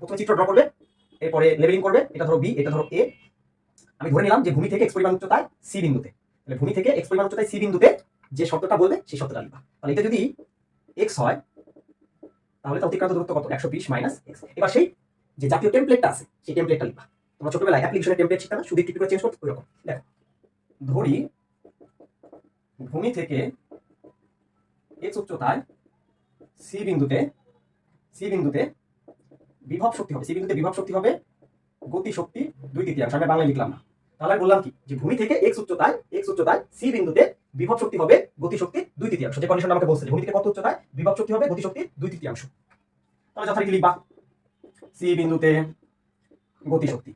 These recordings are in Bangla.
প্রথমে চিত্র ড্র করবে, এরপরে লেবেলিং করবে, এটা ধরো বি এটা ধরো এ আমি ধরে নিলাম যে ভূমি থেকে এক্স পরিমাণ উচ্চতায় সি বিন্দুতে। তাহলে ভূমি থেকে এক্স পরিমাণ উচ্চতায় সি বিন্দুতে যে শব্দটা বলবে, সেই শব্দটা লিখবা। তাহলে এটা যদি এক্স হয়, তাহলে তার অতিক্রান্ত দূরত্ব কত? একশো বিশ মাইনাস এক্স এবার সেই যে জাতীয় টেমপ্লেটটা আছে, সেই টেমপ্লেটটা লিখবা। তোমরা ছোটবেলায় অ্যাপ্লিকেশনের টেমপ্লেট শিখতে না শুধু একটু করে চেঞ্জ করতে, ওইরকম। দেখো, ধরি ভূমি থেকে এক্স উচ্চতায় সি বিন্দুতে সি বিন্দুতে বিভব শক্তি হবে সি বিন্দুতে বিভব শক্তি হবে, গতি শক্তি দুই তৃতীয়াংশ আমি বাংলায় লিখলাম না। তাহলে বললাম কি? যে ভূমি থেকে এক্স উচ্চতায় এক্স উচ্চতায় সি বিন্দুতে বিভব শক্তি হবে, গতি শক্তি দুই তৃতীয়াংশ। যে কন্ডিশন আমাকে বলছে ভূমি থেকে কত উচ্চতায় বিভব শক্তি হবে, গতি শক্তি দুই তৃতীয়াংশ। তাহলে যথারীতি লিখবা সি বিন্দুতে গতি শক্তি।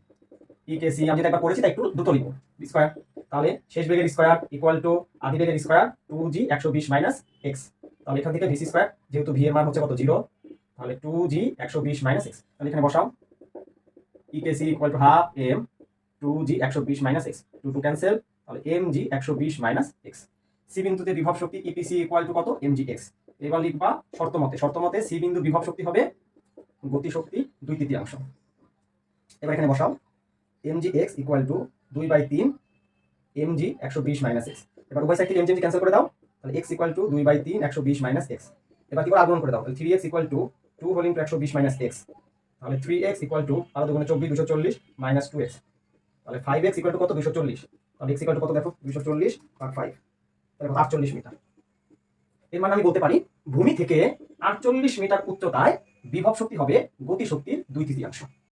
ই কে সি আমি যেটা একবার করেছি, তাই একটু দ্রুত লিখব। স্কোয়ার তাহলে শেষ বেগের স্কোয়ার ইকুয়াল টু আদি বেগের স্কোয়ার টু জি একশো বিশ মাইনাস এক্স তাহলে এখান থেকে ভিসি স্কোয়ার যেহেতু ভি এর মান হচ্ছে কত? জিরো তাহলে টু জি একশো বিশ মাইনাস এক্স তাহলে এখানে বসাও। E K C equal to half M two G একশো বিশ minus X two two cancel তাহলে এম জি একশো বিশ মাইনাস এক্স সি বিন্দুতে বিভব শক্তি ইপিসি ইকুয়াল টু কত? এম জি এক্স এবার লিখবা শর্ত মতে শর্ত মতে সি বিন্দু বিভব শক্তি হবে গতি শক্তি দুই তৃতীয়াংশ। এবার এখানে বসাও। M G X equal to দুই বাই তিন এম জি একশো বিশ মাইনাস এক্স এবার উভয় সাইড এম জি ক্যান্সেল করে দাও। তাহলে এক্স ইকুয়াল টু দুই বাই তিন, একশো বিশ মাইনাস এক্স এবার কি করে আগুন করে দাও? Three X equal to two whole into একশো বিশ মাইনাস এক্স তাহলে থ্রি এক্স ইকুয়াল টু আরও দুগুণে চব্বিশ, দুশো চল্লিশ মাইনাস টু এক্স তাহলে ফাইভ এক্স ইকুয়াল টু কত? দুশো চল্লিশ। তাহলে এক্স ইকুয়াল টু কত দেখো? দুশো চল্লিশ আর ফাইভ তাহলে আটচল্লিশ মিটার। এর মানে আমি বলতে পারি, ভূমি থেকে আটচল্লিশ মিটার উচ্চতায় বিভব শক্তি হবে গতি শক্তির দুই তৃতীয়াংশ